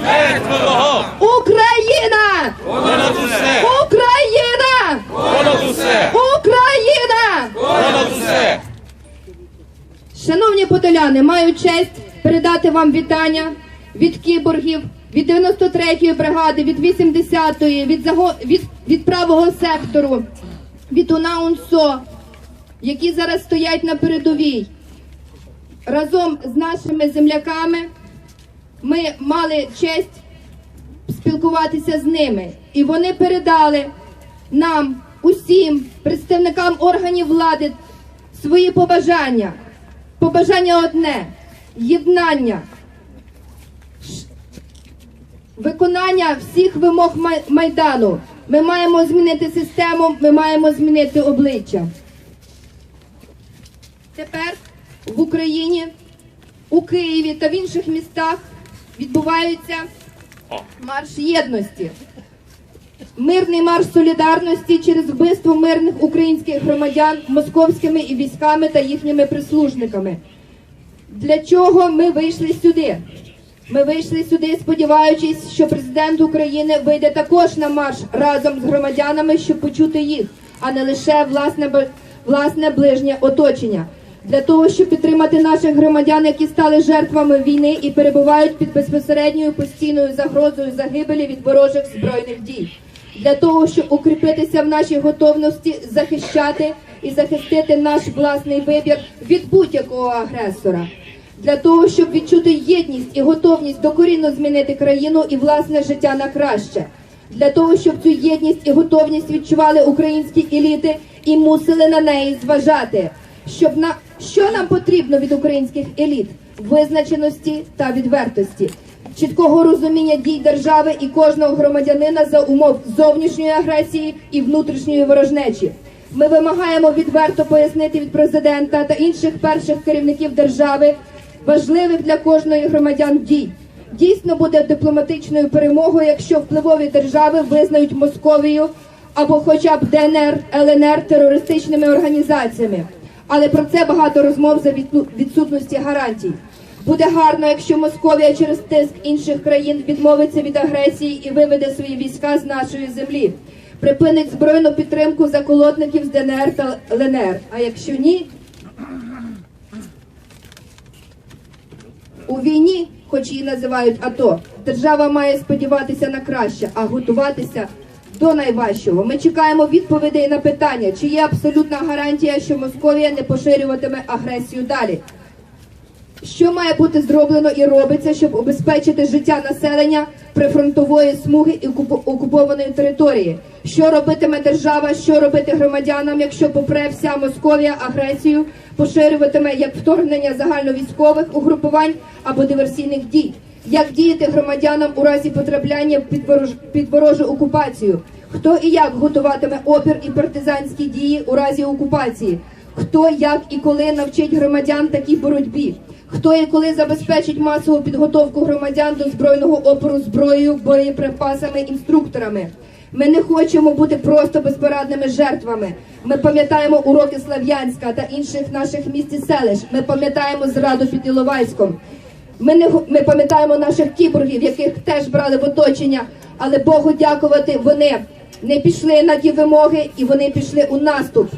Смерть ворогам! Україна! Понад усе! Україна! Понад усе! Україна! Понад усе! Шановні подоляни, маю честь передати вам вітання від кіборгів, від 93-ї бригади, від 80-ї, від, заго... від, від правого сектору, від УНАУНСО, які зараз стоять на передовій. Разом з нашими земляками ми мали честь спілкуватися з ними. І вони передали нам, усім представникам органів влади, свої побажання. Побажання одне єднання, виконання всіх вимог Майдану. Ми маємо змінити систему, ми маємо змінити обличчя. Тепер в Україні, у Києві та в інших містах відбуваються марш єдності. Мирний марш солідарності через вбивство мирних українських громадян московськими і військами та їхніми прислужниками. Для чого ми вийшли сюди? Ми вийшли сюди, сподіваючись, що президент України вийде також на марш разом з громадянами, щоб почути їх, а не лише власне власне ближнє оточення. Для того, щоб підтримати наших громадян, які стали жертвами війни і перебувають під безпосередньою постійною загрозою загибелі від ворожих збройних дій. Для того, щоб укріпитися в нашій готовності захищати і захистити наш власний вибір від будь-якого агресора, для того, щоб відчути єдність і готовність докорінно змінити країну і власне життя на краще, для того, щоб цю єдність і готовність відчували українські еліти і мусили на неї зважати. Щоб на що нам потрібно від українських еліт визначеності та відвертості чіткого розуміння дій держави і кожного громадянина за умов зовнішньої агресії і внутрішньої ворожнечі. Ми вимагаємо відверто пояснити від президента та інших перших керівників держави важливих для кожної громадян дій. Дійсно буде дипломатичною перемогою, якщо впливові держави визнають Московію або хоча б ДНР, ЛНР терористичними організаціями. Але про це багато розмов за відсутності гарантій. Буде гарно, якщо Московія через тиск інших країн відмовиться від агресії і виведе свої війська з нашої землі, припинить збройну підтримку заколотників з ДНР та ЛНР. А якщо ні, у війні, хоч її називають АТО, держава має сподіватися на краще, а готуватися до найважчого. Ми чекаємо відповідей на питання, чи є абсолютна гарантія, що Московія не поширюватиме агресію далі. Що має бути зроблено і робиться, щоб убезпечити життя населення прифронтової смуги і окупо- окупованої території? Що робитиме держава, що робити громадянам, якщо попре вся Московія агресію поширюватиме як вторгнення загальновійськових угрупувань або диверсійних дій? Як діяти громадянам у разі потрапляння під ворож... під ворожу окупацію? Хто і як готуватиме опір і партизанські дії у разі окупації? Хто як і коли навчить громадян такій боротьбі? Хто і коли забезпечить масову підготовку громадян до збройного опору зброєю, боєприпасами, інструкторами? Ми не хочемо бути просто безпорадними жертвами. Ми пам'ятаємо уроки Слав'янська та інших наших міст і селищ. Ми пам'ятаємо зраду під Іловайськом. Ми не ми пам'ятаємо наших кіборгів, яких теж брали в оточення, але Богу дякувати, вони не пішли на ті вимоги і вони пішли у наступ.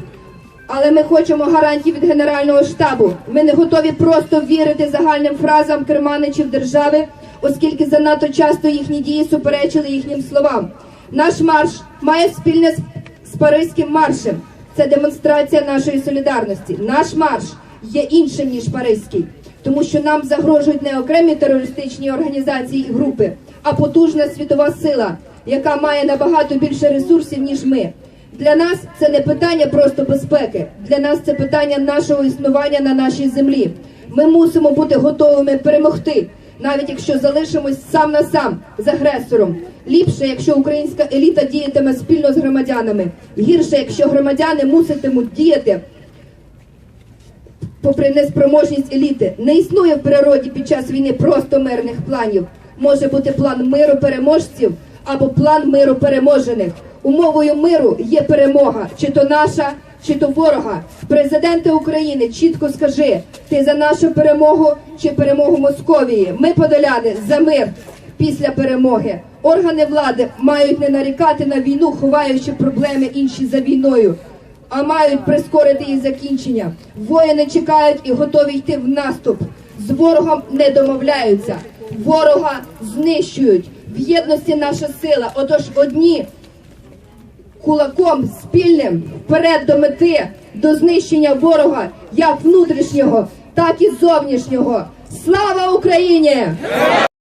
Але ми хочемо гарантій від Генерального штабу. Ми не готові просто вірити загальним фразам керманичів держави, оскільки занадто часто їхні дії суперечили їхнім словам. Наш марш має спільне з Паризьким маршем. Це демонстрація нашої солідарності. Наш марш є іншим ніж Паризький, тому що нам загрожують не окремі терористичні організації і групи, а потужна світова сила, яка має набагато більше ресурсів ніж ми. Для нас це не питання просто безпеки. Для нас це питання нашого існування на нашій землі. Ми мусимо бути готовими перемогти, навіть якщо залишимось сам на сам з агресором. Ліпше, якщо українська еліта діятиме спільно з громадянами. Гірше, якщо громадяни муситимуть діяти попри неспроможність еліти. Не існує в природі під час війни просто мирних планів. Може бути план миру переможців або план миру переможених. Умовою миру є перемога, чи то наша, чи то ворога. Президенте України, чітко скажи, ти за нашу перемогу чи перемогу Московії. Ми подоляни за мир. після перемоги. Органи влади мають не нарікати на війну, ховаючи проблеми інші за війною, а мають прискорити її закінчення. Воїни чекають і готові йти в наступ. З ворогом не домовляються, ворога знищують. В єдності наша сила. Отож, одні кулаком спільним вперед до мети, до знищення ворога, як внутрішнього, так і зовнішнього. Слава Україні!